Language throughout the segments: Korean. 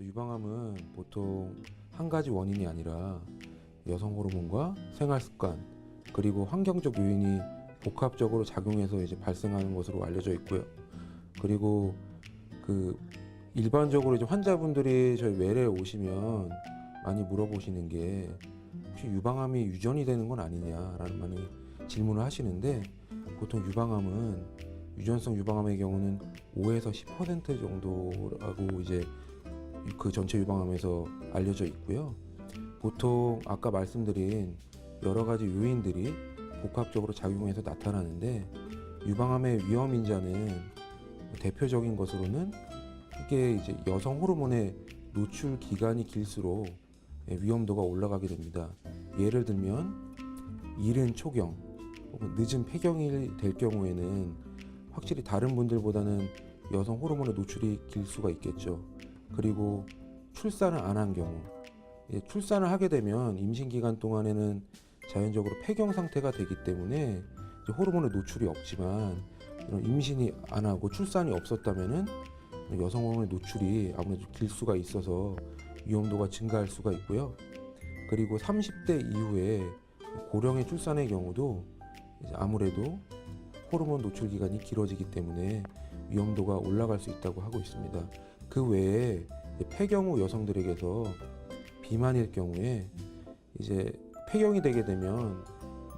유방암은 보통 한 가지 원인이 아니라 여성 호르몬과 생활 습관 그리고 환경적 요인이 복합적으로 작용해서 이제 발생하는 것으로 알려져 있고요. 그리고 그 일반적으로 이제 환자분들이 저희 외래에 오시면 많이 물어보시는 게 혹시 유방암이 유전이 되는 건 아니냐라는 많이 질문을 하시는데 보통 유방암은 유전성 유방암의 경우는 5에서 10% 정도라고 이제 그 전체 유방암에서 알려져 있고요. 보통 아까 말씀드린 여러 가지 요인들이 복합적으로 작용해서 나타나는데 유방암의 위험 인자는 대표적인 것으로는 이게 이제 여성 호르몬의 노출 기간이 길수록 위험도가 올라가게 됩니다. 예를 들면 이른 초경 혹은 늦은 폐경이 될 경우에는 확실히 다른 분들보다는 여성 호르몬의 노출이 길 수가 있겠죠. 그리고 출산을 안 한 경우 예, 출산을 하게 되면 임신 기간 동안에는 자연적으로 폐경 상태가 되기 때문에 호르몬의 노출이 없지만 이런 임신이 안 하고 출산이 없었다면은 여성 호르몬의 노출이 아무래도 길 수가 있어서 위험도가 증가할 수가 있고요. 그리고 30대 이후에 고령의 출산의 경우도 아무래도 호르몬 노출 기간이 길어지기 때문에 위험도가 올라갈 수 있다고 하고 있습니다. 그 외에 이제 폐경 후 여성들에게서 비만일 경우에 이제 폐경이 되게 되면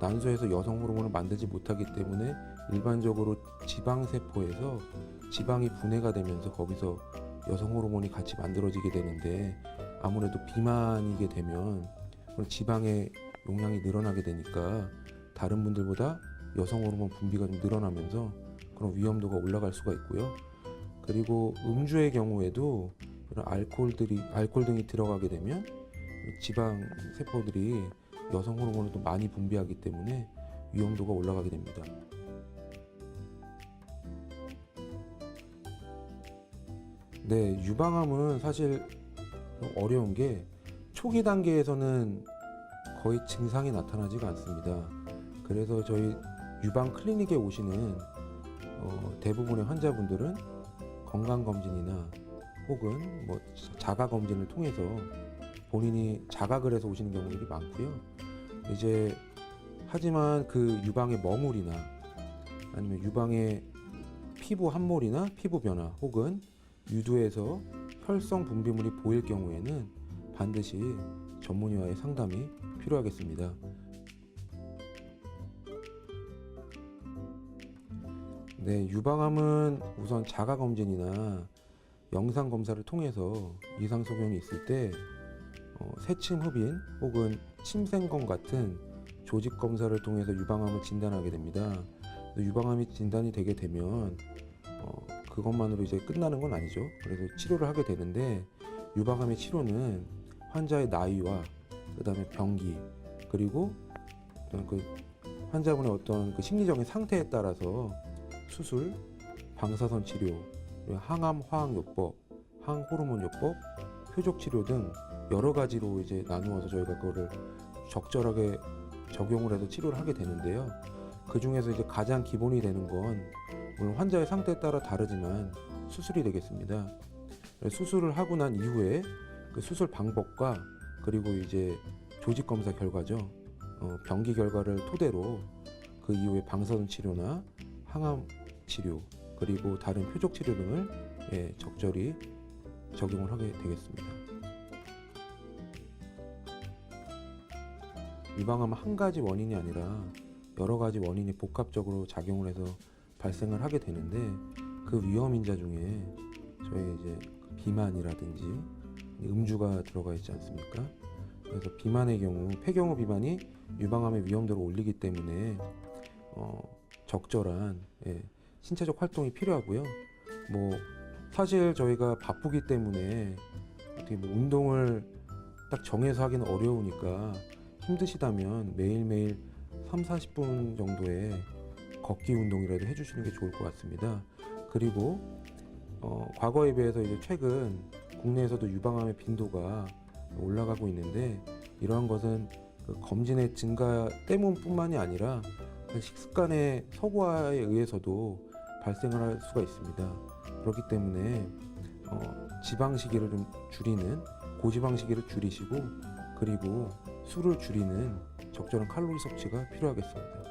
난소에서 여성 호르몬을 만들지 못하기 때문에 일반적으로 지방 세포에서 지방이 분해가 되면서 거기서 여성 호르몬이 같이 만들어지게 되는데 아무래도 비만이게 되면 지방의 용량이 늘어나게 되니까 다른 분들보다 여성 호르몬 분비가 좀 늘어나면서 그런 위험도가 올라갈 수가 있고요. 그리고 음주의 경우에도 그런 알코올들이 알코올 등이 들어가게 되면 지방 세포들이 여성 호르몬을 또 많이 분비하기 때문에 위험도가 올라가게 됩니다. 네, 유방암은 사실 좀 어려운 게 초기 단계에서는 거의 증상이 나타나지가 않습니다. 그래서 저희 유방 클리닉에 오시는 어, 대부분의 환자분들은 건강 검진이나 혹은 뭐 자가 검진을 통해서 본인이 자각을 해서 오시는 경우들이 많고요. 이제 하지만 그 유방의 머물이나 아니면 유방의 피부 함몰이나 피부 변화 혹은 유두에서 혈성 분비물이 보일 경우에는 반드시 전문의와의 상담이 필요하겠습니다. 네, 유방암은 우선 자가 검진이나 영상 검사를 통해서 이상 소견이 있을 때 어, 세침 흡인 혹은 침생검 같은 조직 검사를 통해서 유방암을 진단하게 됩니다. 유방암이 진단이 되게 되면 어, 그것만으로 이제 끝나는 건 아니죠. 그래서 치료를 하게 되는데 유방암의 치료는 환자의 나이와 그 다음에 병기 그리고 그 환자분의 어떤 그 심리적인 상태에 따라서 수술, 방사선 치료, 항암 화학요법, 항호르몬요법, 표적 치료 등 여러 가지로 이제 나누어서 저희가 그거를 적절하게 적용을 해서 치료를 하게 되는데요. 그 중에서 이제 가장 기본이 되는 건 물론 환자의 상태에 따라 다르지만 수술이 되겠습니다. 수술을 하고 난 이후에 그 수술 방법과 그리고 이제 조직 검사 결과죠. 어, 병기 결과를 토대로 그 이후에 방사선 치료나 항암 치료 그리고 다른 표적 치료 등을 예, 적절히 적용을 하게 되겠습니다. 유방암은 한 가지 원인이 아니라 여러 가지 원인이 복합적으로 작용을 해서 발생을 하게 되는데 그 위험 인자 중에 저희 이제 비만이라든지 음주가 들어가 있지 않습니까? 그래서 비만의 경우 폐경후 비만이 유방암의 위험도를 올리기 때문에 어, 적절한 예, 신체적 활동이 필요하고요. 뭐 사실 저희가 바쁘기 때문에 어떻게 뭐 운동을 딱 정해서 하기는 어려우니까 힘드시다면 매일매일 3, 40분 정도의 걷기 운동이라도 해주시는 게 좋을 것 같습니다. 그리고 어, 과거에 비해서 이제 최근 국내에서도 유방암의 빈도가 올라가고 있는데 이러한 것은 그 검진의 증가 때문뿐만이 아니라 그 식습관의 서구화에 의해서도 발생을 할 수가 있습니다. 그렇기 때문에 어, 지방 시기를 좀 줄이는 고지방 시기를 줄이시고 그리고 술을 줄이는 적절한 칼로리 섭취가 필요하겠습니다.